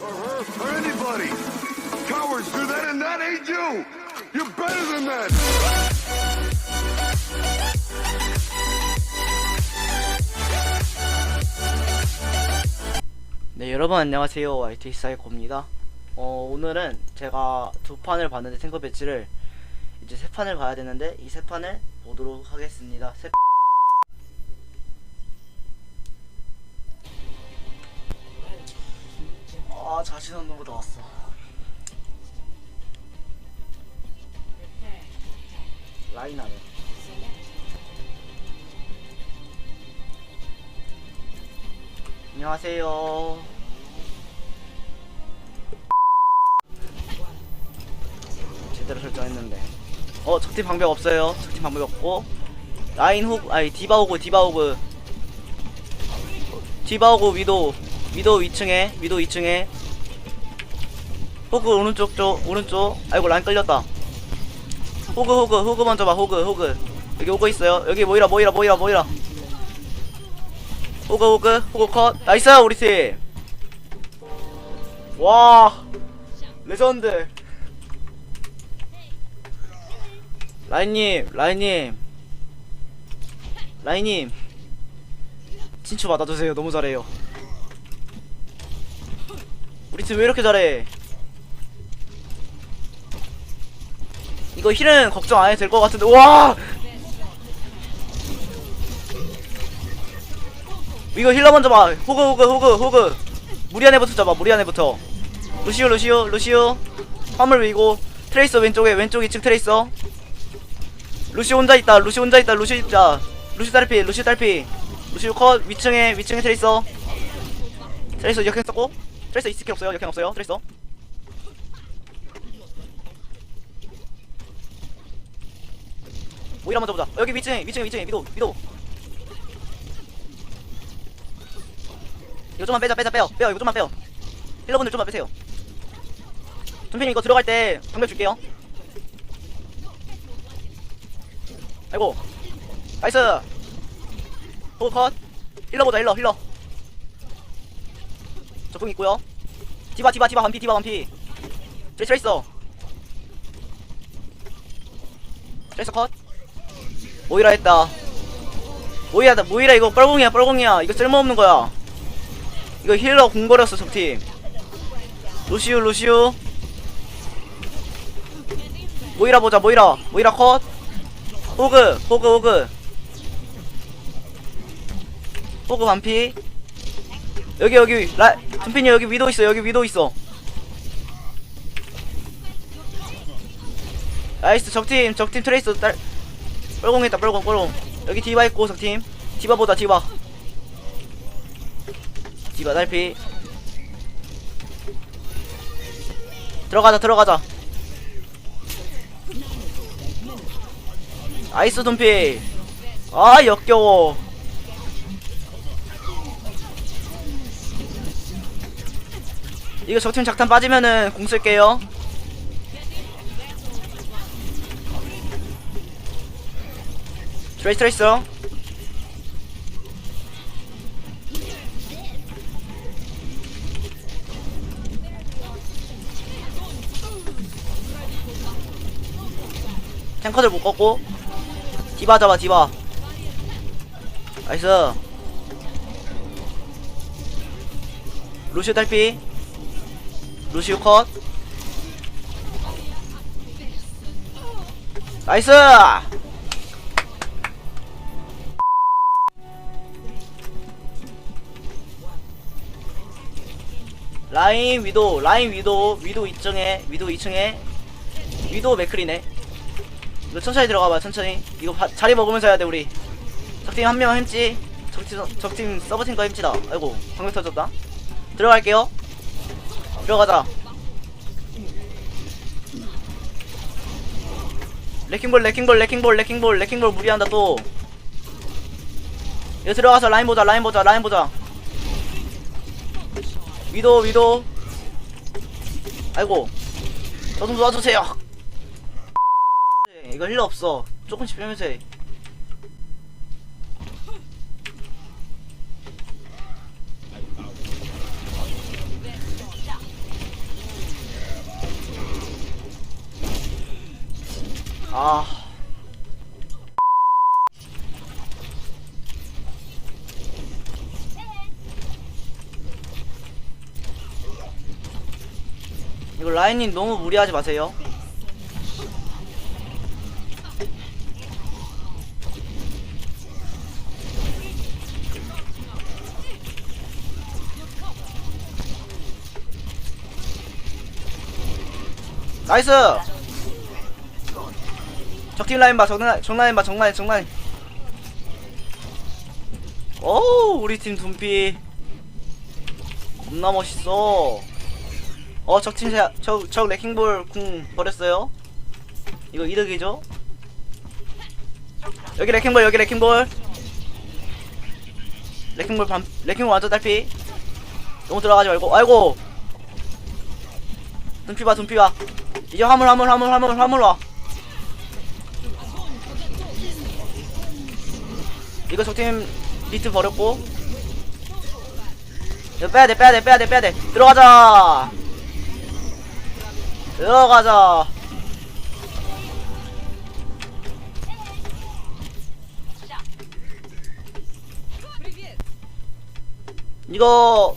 or her, or anybody. Cowards do that, and that ain't you. You're better than that. 네 여러분 안녕하세요 IT 사이코입니다 어 오늘은 제가 두 판을 봤는데 탱커 배치를 이제 세 판을 가야 되는데 이 세 판을 보도록 하겠습니다 세... 아 자신 없는 거 나왔어. 라인 안에. 안녕하세요. 제대로 설정했는데. 어 적팀 방벽 없어요. 적팀 방벽 없고. 라인 훅 아니 디바 오고 디바 오고 디바 오고 위도 위도 2층에 위도 2층에 호그 오른쪽 쪽 오른쪽. 아이고 라인 끌렸다. 호그 호그 호그 먼저 봐 호그 호그. 여기 호그 있어요. 여기 모이라 모이라 모이라 모이라. 호그 호그 호그 컷. 나이스 우리 팀와 레전드. 라인님 라인님. 라인님. 친추 받아주세요. 너무 잘해요. 우리 팀 왜 이렇게 잘해 이거 힐은 걱정 안 해도 될 것 같은데. 와! 이거 힐러 먼저 봐. 호그 호그 호그 호그. 무리 안에부터 잡아 무리 안에부터 루시오 루시오 루시오. 화물 위고. 트레이서 왼쪽에 왼쪽 2층 트레이서. 루시 혼자 있다 루시 혼자 있다 루시 있다 루시 딸피 루시 딸피. 루시 컷 위층에 위층에 트레이서. 트레이서 역행 썼고. 트레이서 있을 게 없어요 역행 없어요 트레이서 모이라 먼저 보자. 어, 여기 위층에 위층에 위층에. 위도 위도. 이거 좀만 빼자 빼자 빼요. 빼요 이거 좀만 빼요. 힐러분들 좀만 빼세요. 준빈이 이거 들어갈 때 방벽 줄게요. 아이고. 나이스. 호컷. 힐러 보자 힐러 힐러. 적궁 있고요. 디바 디바 디바 반피 디바 반피. 트레 트레이서 트레이서 컷 모이라 했다. 모이라 모이라 이거 뻘공이야 뻘공이야. 이거 쓸모없는 거야. 이거 힐러 궁거렸어 적팀. 루시우 루시우. 모이라 보자 모이라. 모이라 컷. 호그 호그 호그. 호그 반피. 여기 여기 라 준핀이 여기 위도 있어 여기 위도 있어. 나이스 적팀 적팀 트레이스 딸 뻘공 했다 뻘공 뻘공. 여기 디바 있고 적팀. 디바 보다 디바. 디바 달피. 들어가자 들어가자. 아이스 돈피. 아 역겨워. 이거 적팀 작탄 빠지면은 공 쓸게요 트레이스 트레이서 탱커들 못 꺾고. 디바 잡아 디바. 나이스. 루시오 달피. 루시오 컷. 나이스 라인 위도 라인 위도 위도 2층에 위도 2층에 위도 맥크리네. 이거 천천히 들어가봐 천천히. 이거 바, 자리 먹으면서 해야 돼 우리. 적팀 한 명 햄찌. 적팀, 적팀 서브팀거 햄찌다. 아이고 방금 터졌다. 들어갈게요. 들어가자. 레킹볼 레킹볼 레킹볼 레킹볼 레킹볼 무리한다 또. 이거 들어가서 라인 보자 라인 보자 라인 보자 위도 위도. 아이고. 저 좀 도와주세요. 네, 이거 힐러 없어. 조금씩 빼면서 해. 아. 이거 라인님 너무 무리하지 마세요. 나이스! 적팀 라인 봐, 정라인, 정라인 봐, 정라인, 정라인. 어우, 우리 팀 둠피. 겁나 멋있어. 어, 적팀, 제- 적, 적 레킹볼 궁 버렸어요. 이거 이득이죠? 여기 레킹볼, 여기 레킹볼. 레킹볼 반, 레킹볼 완전 딸피. 너무 들어가지 말고, 아이고! 둠피 봐, 둠피 봐. 이제 화물, 화물, 화물, 화물, 화물 와. 이거 적팀 비트 버렸고 빼야돼 빼야돼 빼야돼 빼야돼 들어가자 들어가자. 이거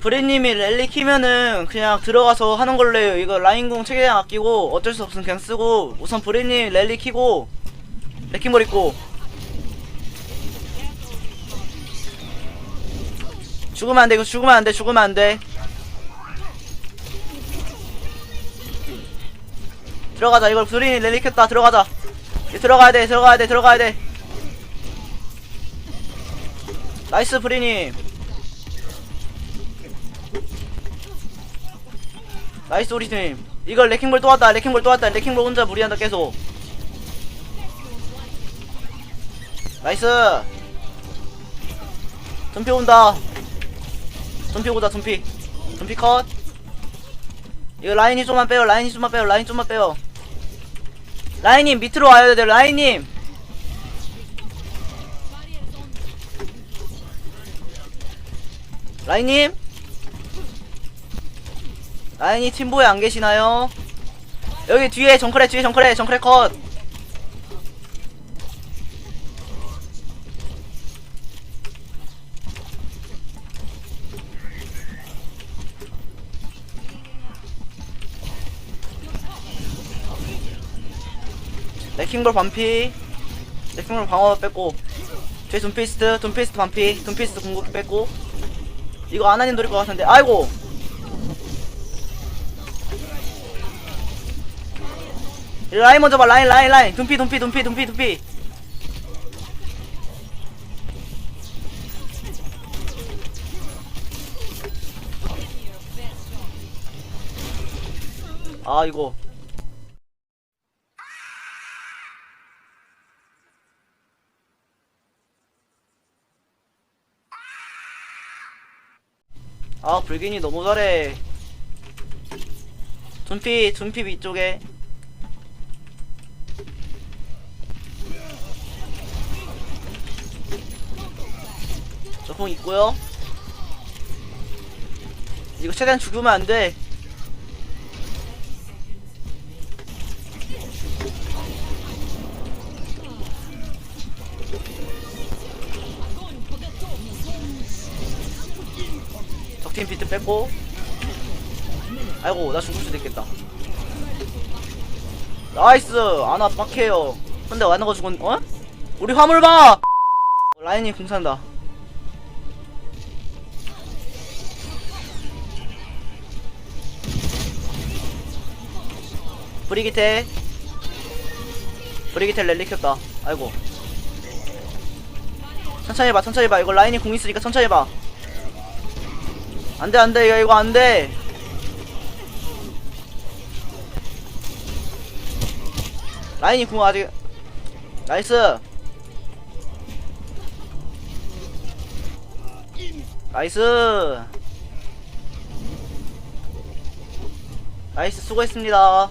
브레님이 랠리 키면은 그냥 들어가서 하는 걸로 해요. 이거 라인공 최대한 아끼고 어쩔 수 없으면 그냥 쓰고 우선 브레님 랠리 키고 레킹볼 있고. 죽으면 안돼 이거 죽으면 안돼 죽으면 안돼 들어가자. 이걸 브린이 랠리 켰다. 들어가자. 들어가야 돼. 들어가야 돼. 들어가야 돼. 나이스 브리님. 나이스 팀 이걸 레킹볼 또 왔다. 레킹볼 또 왔다. 레킹볼 혼자 무리한다 계속. 나이스. 둠피 온다. 둠피 오다 둠피. 둠피 컷. 이거 라인이 좀만 빼요. 라인이 좀만 빼요. 라인 좀만 빼요 라인님 밑으로 와야 돼요 라인님. 라인님? 라인이 팀보에 안 계시나요? 여기 뒤에 정크레 뒤에 정크레 정크레 컷 킹볼 반피. 레킹볼 방어 뺐고. 뒤에 둠피스트 둠피스트 반피. 둠피스트 공격 뺐고. 이거 아나님 노릴 것 같은데. 아이고! 이 라인 먼저 봐. 라인 라인 라인. 둠피 둠피 둠피 둠피 둠피. 아 이거 아 불균이 너무 잘해. 둠피 둠피 위쪽에. 저공 있고요. 이거 최대한 죽으면 안돼 적팀 비트 뺐고. 아이고 나 죽을 수도 있겠다. 나이스! 아나 빡해요. 근데 거 죽은 어? 우리 화물 봐! 라인이 궁산다. 브리기테. 브리기테 랠리 켰다. 아이고. 천천히 해봐 천천히 해봐. 이거 라인이 공 있으니까 천천히 해봐 안돼 안돼 이거 이거 안돼. 라인이 궁 아직 나이스. 나이스. 나이스 수고했습니다